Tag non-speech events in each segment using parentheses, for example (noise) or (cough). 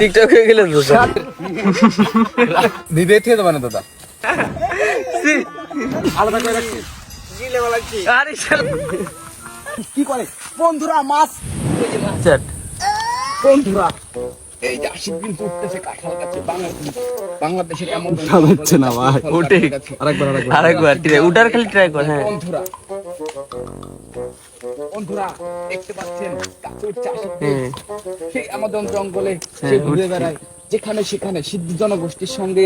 TikTok হয়ে গেলে তো থেকে দেবো না দাদা। আলাদা করে রাখছি। আরে কি করে? বন্ধুরা মাছ। বন্ধুরা এই যে আশিক দিন উঠতেছে কাঁঠাল গাছে বাংলাদেশ বাংলাদেশের এমন হচ্ছে না ভাই ওঠে। আরেকবার আরেকবার। আরেকবার উঠার খালি ট্রাই কর হ্যাঁ। বন্ধুরা বন্ধুরা দেখতে পাচ্ছেন। সেই আমাজন জঙ্গলে সে হ্যাঁ, ঘুরে বেড়ায়। যেখানে সেখানে সিদ্ধি জনগোষ্ঠীর সঙ্গে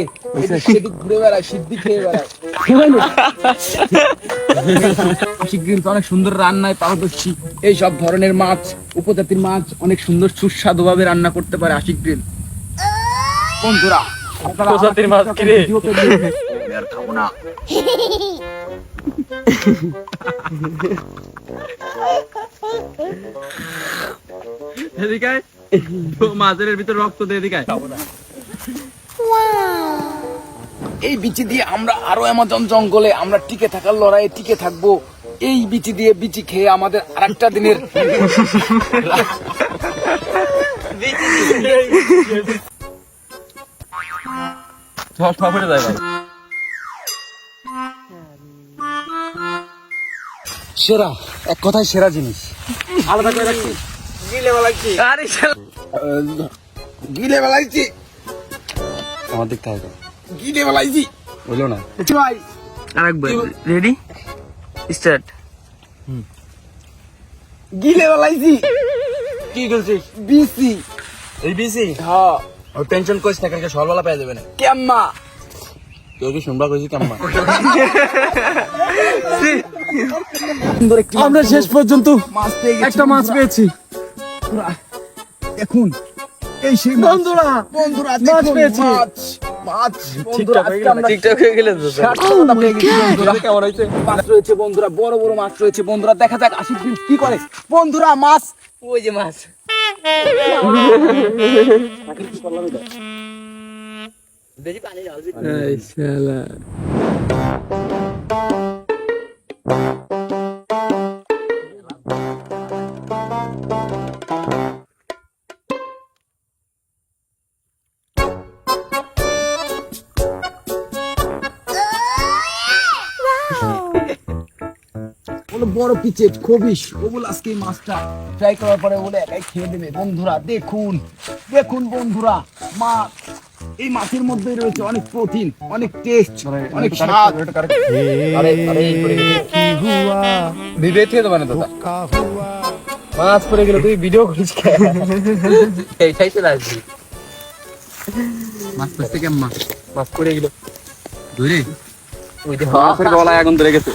সেদিক ঘুরে বেড়ায় সিদ্ধি খেয়ে বেড়ায়। আশিক কিন্তু অনেক সুন্দর রান্নায় পারদর্শী। এই সব ধরনের মাছ উপজাতির মাছ অনেক সুন্দর সুস্বাদু ভাবে রান্না করতে পারে আশিক গ্রিল। বন্ধুরা উপজাতির মাছ আমার কি রে? ভিডিওতে (laughs) আর খাব না। (laughs) এদিকে মাছের ভিতর রক্ত দে এদিকে এই বিচি দিয়ে আমরা আরও অ্যামাজন জঙ্গলে আমরা টিকে থাকার লড়াইয়ে টিকে থাকব। এই বিচি দিয়ে বিচি খেয়ে আমাদের আরেকটা দিনের চশমা পড়ে যায় ভাই। সেরা এক কথায় সেরা জিনিস। আলাদা করে রাখছি। আরে শালা। গিলে বেলাইছি। আমার দিক থেকে গিলে বেলাইছি। বলল না। ভাই। আরেকবার রেডি? স্টার্ট। গিলে বেলাইছি। কি করছিস বিসি। এই বিসি? হ্যাঁ। ও টেনশন করিস না কালকে সকালবেলা পেয়ে যাবে না। কেম্মা। কেউ কি শুনবা কইছি (laughs) (laughs) একটি আমরা শেষ পর্যন্ত মাছ পেয়ে গেছি একটা মাছ পেয়েছি। বন্ধুরা, দেখুন এই সেই বন্ধুরা বন্ধুরা মাছ পেয়েছি। মাছ মাছ বন্ধুরা আজকে হয়ে গেলে তো সব। ষাটটা কথা পেয়ে গেছি বন্ধুরা। কেমন হয়েছে মাছ রয়েছে বন্ধুরা বড় বড় মাছ রয়েছে। বন্ধুরা দেখা যাক আশিক কি করে। বন্ধুরা মাছ। ওই যে মাছ। বলে বড় পিচেট খবিস ওগুলো আজকে মাছটা। ফ্রাই করার পরে বলে একাই খেয়ে দেবে। বন্ধুরা দেখুন দেখুন বন্ধুরা মাছ এই মাছের মধ্যে রয়েছে অনেক প্রোটিন অনেক টেস্ট অনেক স্বাদ। আরে আরে কি হুয়া? ভিভে থেকে দেবো না দাদা মাছ পড়ে গেল তুই ভিডিও করিস কেন? এইটাই চলে আসবি। মাছ পেয়েছে কেমন মাছ পড়ে গেল। ধরে ওই যে মাছের গলায় আগুন ধরে গেছে।